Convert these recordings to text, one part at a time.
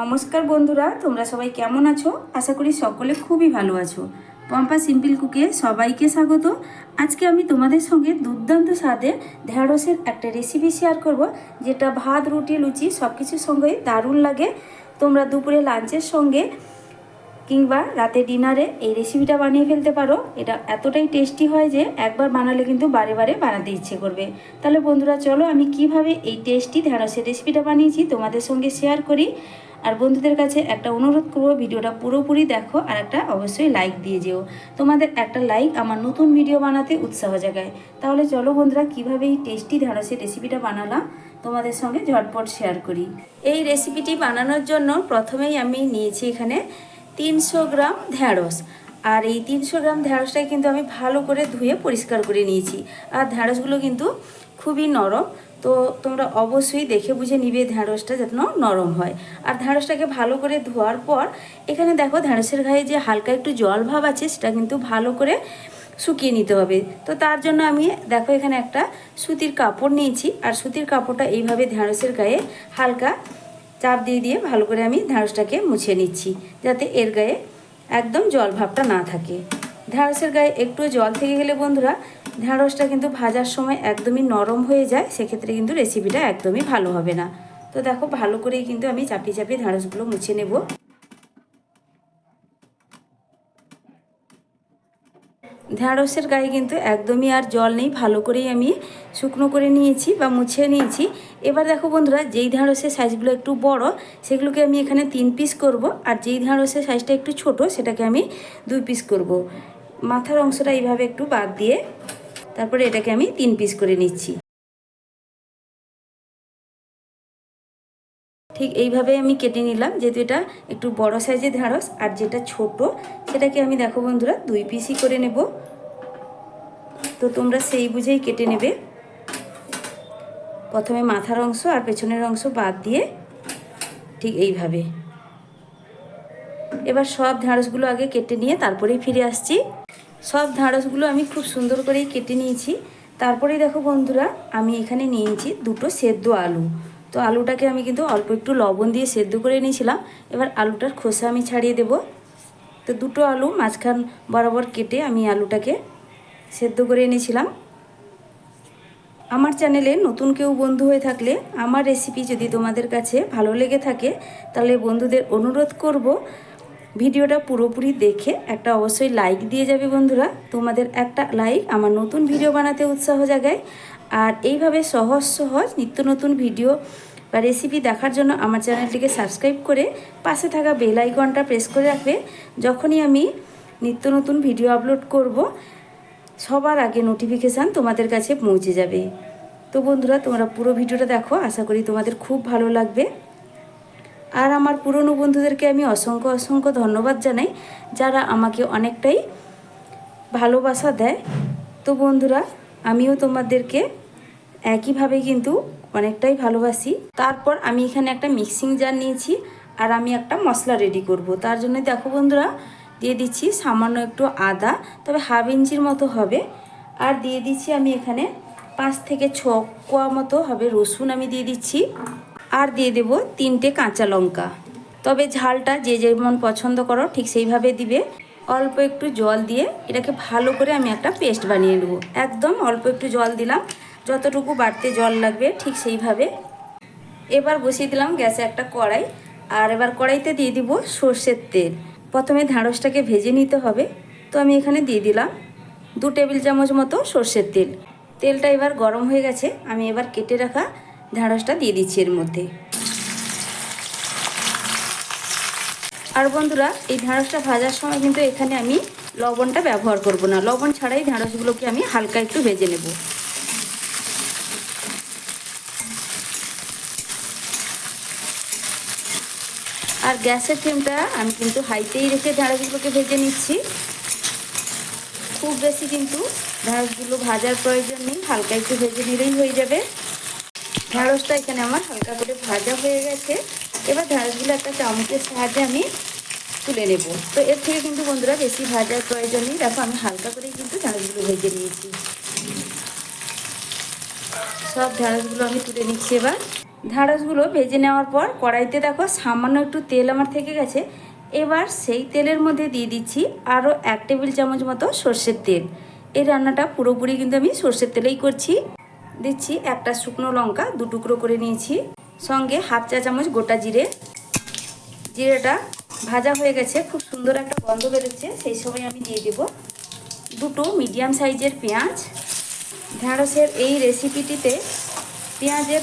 নমস্কার বন্ধুরা, তোমরা সবাই কেমন আছো? আশা করি সকলে খুবই ভালো আছো। পম্পা সিম্পল কুকে সবাইকে স্বাগত। আজকে আমি তোমাদের সঙ্গে দুর্দান্ত স্বাদে ঢ্যাঁড়সের একটা রেসিপি শেয়ার করব, যেটা ভাত, রুটি, লুচি সব কিছুর সঙ্গেই দারুণ লাগে। তোমরা দুপুরে লাঞ্চের সঙ্গে কিংবা রাতে ডিনারে এই রেসিপিটা বানিয়ে ফেলতে পারো। এটা এতটাই টেস্টি হয় যে একবার বানালে কিন্তু বারে বারে বানাতে ইচ্ছে করবে। তাহলে বন্ধুরা, চলো আমি কীভাবে এই টেস্টি ঢ্যাঁড়সের রেসিপিটা বানিয়েছি তোমাদের সঙ্গে শেয়ার করি। আর বন্ধুদের কাছে একটা অনুরোধ করব, ভিডিওটা পুরোপুরি দেখো আর একটা অবশ্যই লাইক দিয়ে যেও। তোমাদের একটা লাইক আমার নতুন ভিডিও বানাতে উৎসাহ জাগায়। তাহলে চলো বন্ধুরা, কীভাবে এই টেস্টি ঢ্যাঁড়সের রেসিপিটা বানালাম, তোমাদের সঙ্গে ঝটপট শেয়ার করি। এই রেসিপিটি বানানোর জন্য প্রথমেই আমি নিয়েছি এখানে তিনশো গ্রাম ঢ্যাঁড়স আর এই তিনশো গ্রাম ঢ্যাঁড়সটাই কিন্তু আমি ভালো করে ধুয়ে পরিষ্কার করে নিয়েছি। আর ঢ্যাঁড়সগুলো কিন্তু খুবই নরম তো তোমরা অবশ্যই দেখে বুঝে নিবে ঢ্যাঁড়সটা যেন নরম হয়। আর ঢ্যাঁড়সটাকে ভালো করে ধোয়ার পর, এখানে দেখো ঢ্যাঁড়সের গায়ে যে হালকা একটু জল ভাব আছে, সেটা কিন্তু ভালো করে শুকিয়ে নিতে হবে। তো তার জন্য আমি দেখো এখানে একটা সুতির কাপড় নিয়েছি, আর সুতির কাপড়টা এইভাবে ঢ্যাঁড়সের গায়ে হালকা চাপ দিয়ে দিয়ে ভালো করে আমি ঢ্যাঁড়সটাকে মুছে নিচ্ছি, যাতে এর গায়ে একদম জল ভাবটা না থাকে। ঢ্যাঁড়সের গায়ে একটু জল থেকে গেলে বন্ধুরা ঢ্যাঁড়সটা কিন্তু ভাজার সময় একদমই নরম হয়ে যায়, সেক্ষেত্রে কিন্তু রেসিপিটা একদমই ভালো হবে না। তো দেখো, ভালো করেই কিন্তু আমি চাপিয়ে চাপিয়ে ঢ্যাঁড়সগুলো মুছে নেব। ঢ্যাঁড়সের গায়ে কিন্তু একদমই আর জল নেই, ভালো করেই আমি শুকনো করে নিয়েছি বা মুছে নিয়েছি। এবার দেখো বন্ধুরা, যেই ঢ্যাঁড়সের সাইজগুলো একটু বড়, সেগুলোকে আমি এখানে তিন পিস করব, আর যেই ঢ্যাঁড়সের সাইজটা একটু ছোট, সেটাকে আমি দুই পিস করব। মাথার অংশটা এইভাবে একটু বাদ দিয়ে তারপরে এটাকে আমি তিন পিস করে নিচ্ছি। ঠিক এইভাবে আমি কেটে নিলাম, যেহেতু এটা একটু বড় সাইজের ঢ্যাঁড়স আর যেটা ছোট, সেটাকে আমি দেখো বন্ধুরা, দুই পিসই করে নেব। তো তোমরা সেই বুঝেই কেটে নেবে। প্রথমে মাথার অংশ আর পেছনের অংশ বাদ দিয়ে ঠিক এইভাবে। এবার সব ঢ্যাঁড়সগুলো আগে কেটে নিয়ে তারপরেই ফিরে আসছি। সব ঢ্যাঁড়সগুলো আমি খুব সুন্দর করেই কেটে নিয়েছি। তারপরেই দেখো বন্ধুরা, আমি এখানে নিয়েছি দুটো সেদ্ধ আলু। তো আলুটাকে আমি কিন্তু অল্প একটু লবণ দিয়ে সেদ্ধ করে নিয়েছিলাম এবার আলুটার খোসা আমি ছাড়িয়ে দেব। তো দুটো আলু মাঝখান বরাবর কেটে আমি আলুটাকে সেদ্ধ করে এনেছিলাম। আমার চ্যানেলে নতুন কেউ বন্ধু হয়ে থাকলে আমার রেসিপি যদি তোমাদের কাছে ভালো লেগে থাকে, তাহলে বন্ধুদের অনুরোধ করব ভিডিওটা পুরোপুরি দেখে একটা অবশ্যই লাইক দিয়ে যাবে বন্ধুরা। তোমাদের একটা লাইক আমার নতুন ভিডিও বানাতে উৎসাহ জাগায়। আর এইভাবে সহজ সহজ নিত্য নতুন ভিডিও বা রেসিপি দেখার জন্য আমার চ্যানেলটিকে সাবস্ক্রাইব করে পাশে থাকা বেল আইকনটা প্রেস করে রাখবে। যখনই আমি নিত্য নতুন ভিডিও আপলোড করব, সবার আগে নোটিফিকেশান তোমাদের কাছে পৌঁছে যাবে। তো বন্ধুরা, তোমরা পুরো ভিডিওটা দেখো। আশা করি তোমাদের খুব ভালো লাগবে। আর আমার পুরনো বন্ধুদেরকে আমি অসংখ্য অসংখ্য ধন্যবাদ জানাই, যারা আমাকে অনেকটাই ভালোবাসা দেয়। তো বন্ধুরা, আমিও তোমাদেরকে একইভাবে কিন্তু অনেকটাই ভালোবাসি। তারপর আমি এখানে একটা মিক্সিং জার নিয়েছি আর আমি একটা মশলা রেডি করব। তার জন্য দেখো বন্ধুরা, দিয়ে দিচ্ছি সামান্য একটু আদা, তবে হাফ ইঞ্চির মতো হবে। আর দিয়ে দিচ্ছি আমি এখানে পাঁচ থেকে ছ কোয়া মতো হবে রসুন আমি দিয়ে দিচ্ছি। আর দিয়ে দেব তিনটে কাঁচা লঙ্কা। তবে ঝালটা যে যেমন পছন্দ করো, ঠিক সেইভাবে দিবে। অল্প একটু জল দিয়ে এটাকে ভালো করে আমি একটা পেস্ট বানিয়ে নেব। একদম অল্প একটু জল দিলাম। যতটুকু বাড়তে জল লাগবে, ঠিক সেইভাবে। এবার বসিয়ে দিলাম গ্যাসে একটা কড়াই। আর এবার কড়াইতে দিয়ে দিব সর্ষের তেল। প্রথমে ঢ্যাঁড়সটাকে ভেজে নিতে হবে। তো আমি এখানে দিয়ে দিলাম দু টেবিল চামচ মতো সর্ষের তেল। তেলটা এবার গরম হয়ে গেছে। আমি এবার কেটে রাখা ঢ্যাঁড়সটা দিয়ে দিচ্ছি এর মধ্যে। আর বন্ধুরা, এই ঢ্যাঁড়সটা ভাজার সময় কিন্তু এখানে আমি লবণটা ব্যবহার করব না। লবণ ছাড়াই ঢ্যাঁড়সগুলোকে আমি হালকা একটু ভেজে নেব। আর গ্যাসের ফ্লেমটা আমি কিন্তু হাইতেই রেখে ঢ্যাঁড়সগুলোকে ভেজে নিচ্ছি। খুব বেশি কিন্তু ঢ্যাঁড়সগুলো ভাজার প্রয়োজন নেই, হালকা একটু ভেজে নিলেই হয়ে যাবে। ঢ্যাঁড়সটা এখানে আমার হালকা করে ভাজা হয়ে গেছে। এবার ঢ্যাঁড়সগুলো একটা চামচের সাহায্যে আমি তুলে নেব। তো এর থেকে কিন্তু বন্ধুরা বেশি ভাজার প্রয়োজন নেই। দেখো আমি হালকা করেই কিন্তু ঢ্যাঁড়সগুলো ভেজে নিয়েছি। সব ঢ্যাঁড়সগুলো আমি তুলে নিচ্ছি এবার। ঢ্যাঁড়সগুলো ভেজে নেওয়ার পর কড়াইতে দেখো সামান্য একটু তেল আমার থেকে গেছে। এবার সেই তেলের মধ্যে দিয়ে দিচ্ছি আরও এক টেবিল চামচ মতো সর্ষের তেল। এই রান্নাটা পুরোপুরি কিন্তু আমি সর্ষের তেলেই করছি। দিচ্ছি একটা শুকনো লঙ্কা, দু টুকরো করে নিয়েছি। সঙ্গে হাফ চা চামচ গোটা জিরে। জিরেটা ভাজা হয়ে গেছে, খুব সুন্দর একটা গন্ধ বেরোচ্ছে, সেই সময় আমি দিয়ে দেব দুটো মিডিয়াম সাইজের পেঁয়াজ। ঢ্যাঁড়সের এই রেসিপিটিতে পেঁয়াজের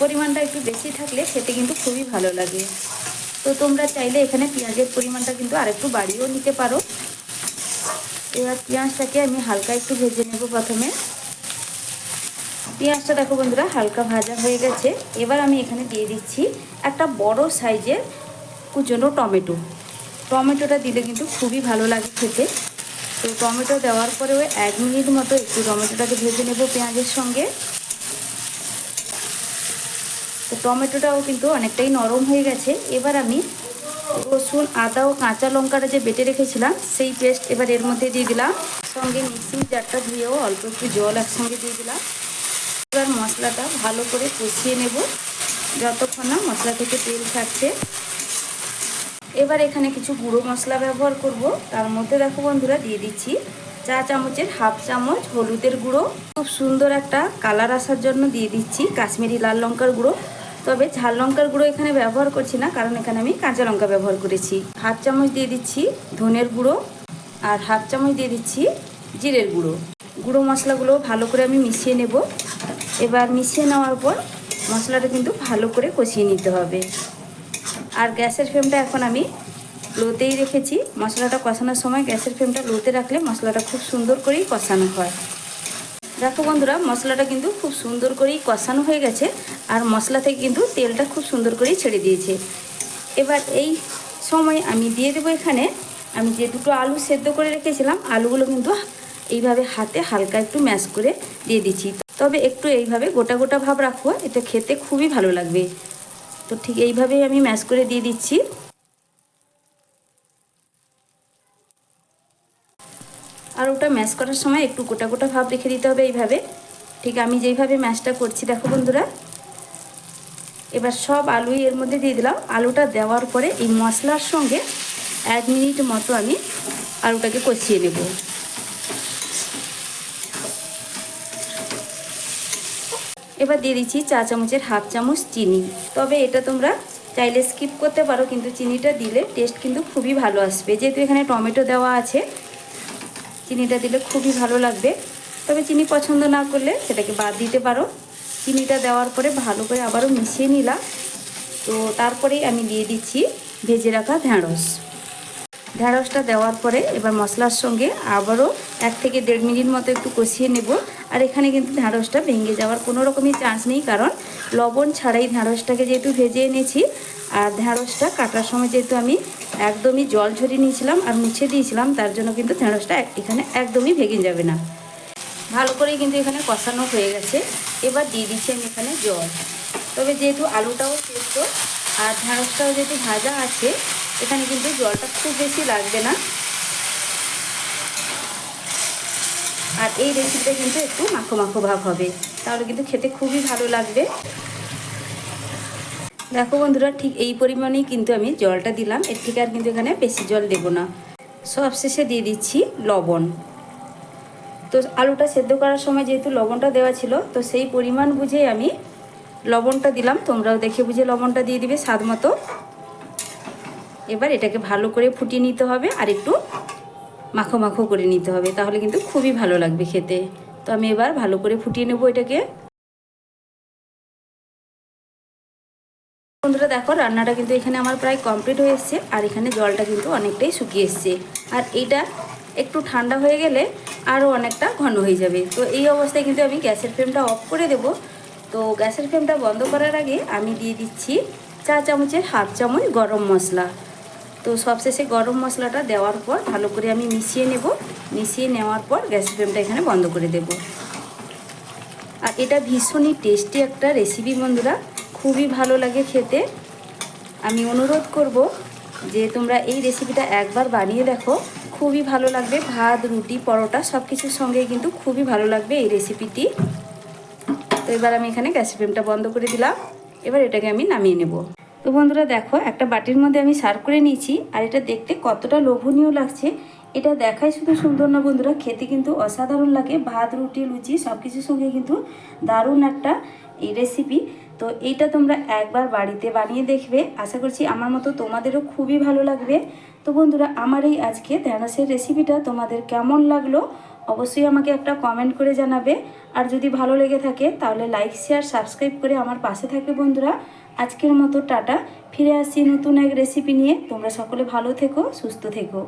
পরিমাণটা একটু বেশি থাকলে খেতে কিন্তু খুবই ভালো লাগে। তো তোমরা চাইলে এখানে পেঁয়াজের পরিমাণটা কিন্তু আরেকটু বাড়িয়েও নিতে পারো। এবার পেঁয়াজটাকে আমি হালকা একটু ভেজে নেব প্রথমে। পেঁয়াজটা দেখো বন্ধুরা, হালকা ভাজা হয়ে গেছে। এবার আমি এখানে দিয়ে দিচ্ছি একটা বড় সাইজের কুচনো টমেটো। টমেটোটা দিলে কিন্তু খুবই ভালো লাগে খেতে। তো টমেটো দেওয়ার পরেও এক মিনিট মতো একটু টমেটোটাকে ভেজে নেব পেঁয়াজের সঙ্গে। তো টমেটোটাও কিন্তু অনেকটাই নরম হয়ে গেছে। এবার আমি রসুন, আদা ও কাঁচা লঙ্কাটা যে বেটে রেখেছিলাম, সেই পেস্ট এবার এর মধ্যে দিয়ে দিলাম। সঙ্গে মিক্সিং জারটা ধুয়েও অল্প একটু জল একসঙ্গে দিয়ে দিলাম। এবার মশলাটা ভালো করে কষিয়ে নেব যতক্ষণ না মশলা থেকে তেল ছাড়ছে। এবার এখানে কিছু গুঁড়ো মশলা ব্যবহার করব। তার মধ্যে দেখো বন্ধুরা দিয়ে দিচ্ছি চা চামচের হাফ চামচ হলুদের গুঁড়ো। খুব সুন্দর একটা কালার আসার জন্য দিয়ে দিচ্ছি কাশ্মীরি লাল লঙ্কার গুঁড়ো। তবে ঝাল লঙ্কার গুঁড়ো এখানে ব্যবহার করছি না, কারণ এখানে আমি কাঁচা লঙ্কা ব্যবহার করেছি। হাফ চামচ দিয়ে দিচ্ছি ধনের গুঁড়ো আর হাফ চামচ দিয়ে দিচ্ছি জিরের গুঁড়ো। গুঁড়ো মশলাগুলো ভালো করে আমি মিশিয়ে নেব। এবার মিশিয়ে নেওয়ার পর মশলাটা কিন্তু ভালো করে কষিয়ে নিতে হবে। আর গ্যাসের ফ্লেমটা এখন আমি লোতেই রেখেছি। মশলাটা কষানোর সময় গ্যাসের ফ্লেমটা লোতে রাখলে মশলাটা খুব সুন্দর করেই কষানো হয়। দেখো বন্ধুরা, মশলাটা কিন্তু খুব সুন্দর করেই কষানো হয়ে গেছে আর মশলা থেকে কিন্তু তেলটা খুব সুন্দর করেই ছেড়ে দিয়েছে। এবার এই সময় আমি দিয়ে দেবো এখানে, আমি যে দুটো আলু সেদ্ধ করে রেখেছিলাম, আলুগুলো কিন্তু এইভাবে হাতে হালকা একটু ম্যাশ করে দিয়ে দিচ্ছি। তবে একটু এইভাবে গোটা গোটা ভাব রাখব এটা খেতে খুবই ভালো লাগবে। তো ঠিক এইভাবেই আমি ম্যাশ করে দিয়ে দিচ্ছি। আর ওটা ম্যাশ করার সময় একটু গোটা গোটা ভাব রেখে দিতে হবে এইভাবে। ঠিক আমি যেইভাবে ম্যাশটা করছি, দেখো বন্ধুরা। এবার সব আলুই এর মধ্যে দিয়ে দিলাম। আলুটা দেওয়ার পরে এই মশলার সঙ্গে এক মিনিট মতো আমি আলুটাকে কষিয়ে নেব। এবার দিয়ে দিচ্ছি চা চামচের হাফ চামচ চিনি। তবে এটা তোমরা চাইলে স্কিপ করতে পারো, কিন্তু চিনিটা দিলে টেস্ট কিন্তু খুবই ভালো আসবে। যেহেতু এখানে টমেটো দেওয়া আছে, চিনিটা দিলে খুবই ভালো লাগবে। তবে চিনি পছন্দ না করলে সেটাকে বাদ দিতে পারো। চিনিটা দেওয়ার পরে ভালো করে আবারও মিশিয়ে নিলাম। তো তারপরেই আমি দিয়ে দিচ্ছি ভেজে রাখা ঢ্যাঁড়স। ঢ্যাঁড়সটা দেওয়ার পরে এবার মশলার সঙ্গে আবারও এক থেকে দেড় মিনিট মতো একটু কষিয়ে নেব। আর এখানে কিন্তু ঢ্যাঁড়সটা ভেঙে যাওয়ার কোনো রকমই চান্স নেই কারণ লবণ ছাড়াই ঢ্যাঁড়সটাকে যেহেতু ভেজে এনেছি আর ঢ্যাঁড়সটা কাটার সময় যেহেতু আমি একদমই জল ঝরিয়ে নিয়েছিলাম আর মুছে দিয়েছিলাম, তার জন্য কিন্তু ঢ্যাঁড়সটা এখানে একদমই ভেঙে যাবে না। ভালো করেই কিন্তু এখানে কষানো হয়ে গেছে। এবার দিয়ে দিচ্ছি আমি এখানে জল। তবে যেহেতু আলুটাও সেদ্ধ আর ঢ্যাঁড়সটাও যেহেতু ভাজা আছে এখানে কিন্তু জলটা খুব বেশি লাগবে না। আর এই রেসিপিটা কিন্তু একটু মাখো মাখো ভাব হবে। তাহলে কিন্তু খেতে খুবই ভালো লাগবে। দেখো বন্ধুরা, ঠিক এই পরিমাণেই কিন্তু আমি জলটা দিলাম। এর থেকে আর কিন্তু এখানে বেশি জল দেব না। সব শেষে দিয়ে দিচ্ছি লবণ। তো আলুটা সেদ্ধ করার সময় যেহেতু লবণটা দেওয়া ছিল, তো সেই পরিমাণ বুঝে আমি লবণটা দিলাম। তোমরাও দেখে বুঝে লবণটা দিয়ে দিবে স্বাদ মতো। এবার এটাকে ভালো করে ফুটিয়ে নিতে হবে আর একটু মাখো মাখো করে নিতে হবে, তাহলে কিন্তু খুবই ভালো লাগবে খেতে। তো আমি এবার ভালো করে ফুটিয়ে নেব এটাকে। বন্ধুরা দেখো, রান্নাটা কিন্তু এখানে আমার প্রায় কমপ্লিট হয়ে এসছে, আর এখানে জলটা কিন্তু অনেকটাই শুকিয়ে এসছে। আর এইটা একটু ঠান্ডা হয়ে গেলে আরও অনেকটা ঘন হয়ে যাবে। তো এই অবস্থায় কিন্তু আমি গ্যাসের ফ্লেমটা অফ করে দেব। তো গ্যাসের ফ্লেমটা বন্ধ করার আগে আমি দিয়ে দিচ্ছি চা চামচের হাফ চামচ গরম মশলা। তো সবশেষে গরম মশলাটা দেওয়ার পর ভালো করে আমি মিশিয়ে নেব। মিশিয়ে নেওয়ার পর গ্যাসের ফ্লেমটা এখানে বন্ধ করে দেব। আর এটা ভীষণই টেস্টি একটা রেসিপি বন্ধুরা। খুবই ভালো লাগে খেতে। আমি অনুরোধ করব যে তোমরা এই রেসিপিটা একবার বানিয়ে দেখো। খুবই ভালো লাগবে। ভাত, রুটি, পরোটা সব কিছুর সঙ্গে কিন্তু খুবই ভালো লাগবে এই রেসিপিটি তো এবার আমি এখানে গ্যাস ফ্লেমটা বন্ধ করে দিলাম। এবার এটাকে আমি নামিয়ে নেব। তো বন্ধুরা দেখো, একটা বাটির মধ্যে আমি সার্ভ করে নিয়েছি, আর এটা দেখতে কতটা লোভনীয় লাগছে। এটা দেখাই শুধু সুন্দর না বন্ধুরা, খেতে কিন্তু অসাধারণ লাগে। ভাত, রুটি, লুচি সব কিছুর সঙ্গে কিন্তু দারুণ একটা এই রেসিপি তো এইটা তোমরা একবার বাড়িতে বানিয়ে দেখবে। আশা করছি আমার মতো তোমাদেরও খুবই ভালো লাগবে। তো বন্ধুরা, আমার এই আজকে ঢ্যাঁড়সের রেসিপিটা তোমাদের কেমন লাগল? অবশ্যই আমাকে একটা কমেন্ট করে জানাবে। আর যদি ভালো লেগে থাকে, তাহলে লাইক শেয়ার সাবস্ক্রাইব করে আমার পাশে থাকবে বন্ধুরা। আজকের মতো টাটা। ফিরে আসি নতুন এক রেসিপি নিয়ে। তোমরা সকলে ভালো থেকো, সুস্থ থেকো।